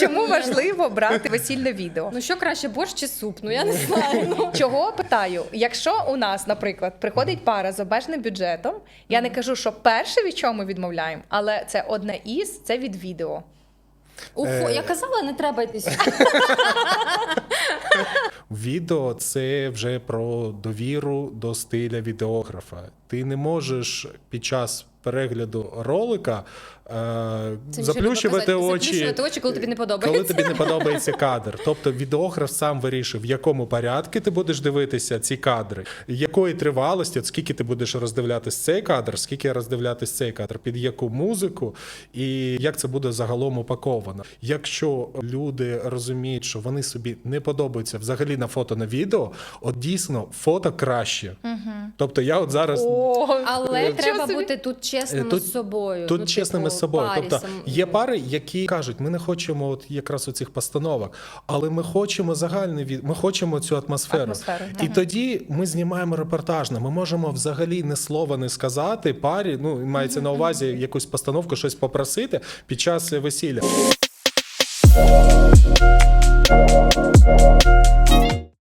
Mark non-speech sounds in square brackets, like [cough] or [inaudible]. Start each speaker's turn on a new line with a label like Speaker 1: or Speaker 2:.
Speaker 1: Чому важливо брати весільне відео?
Speaker 2: Ну що краще, борщ чи суп? Ну я не знаю. Ну. [laughs]
Speaker 1: Чого питаю? Якщо у нас, наприклад, приходить пара з обмеженим бюджетом, я не кажу, що перше від чого ми відмовляємо, але це одне із це від відео.
Speaker 2: Уфо,
Speaker 3: Е.
Speaker 2: я казала, не треба йти сюди. [laughs]
Speaker 3: Відео це вже про довіру до стиля відеографа. Ти не можеш під час перегляду ролика е,
Speaker 2: Це
Speaker 3: заплющувати очі.
Speaker 2: Заплющувати очі, коли тобі не подобається.
Speaker 3: Коли тобі не подобається кадр. Тобто відеограф сам вирішив, в якому порядку ти будеш дивитися ці кадри, якої тривалості, от скільки ти будеш роздивлятись цей кадр, скільки роздивлятись цей кадр, під яку музику, і як це буде загалом упаковано. Якщо люди розуміють, що вони собі не подобаються взагалі на фото на відео, от дійсно фото краще. Тобто я от зараз.
Speaker 1: О,
Speaker 2: Але треба
Speaker 1: собі.
Speaker 2: бути тут чесними
Speaker 3: Тут-
Speaker 2: з собою.
Speaker 3: Тут
Speaker 2: ну,
Speaker 3: чесними
Speaker 2: типу,
Speaker 3: з собою.
Speaker 2: парі
Speaker 3: Тобто
Speaker 2: сам-
Speaker 3: є пари, які кажуть, ми не хочемо от якраз оцих постановок, але ми хочемо загальний від, ми хочемо цю атмосферу.
Speaker 1: Атмосферу,
Speaker 3: І тоді ми знімаємо репортажне. Ми можемо взагалі не слова не сказати парі. Ну мається на увазі якусь постановку, щось попросити під час весілля.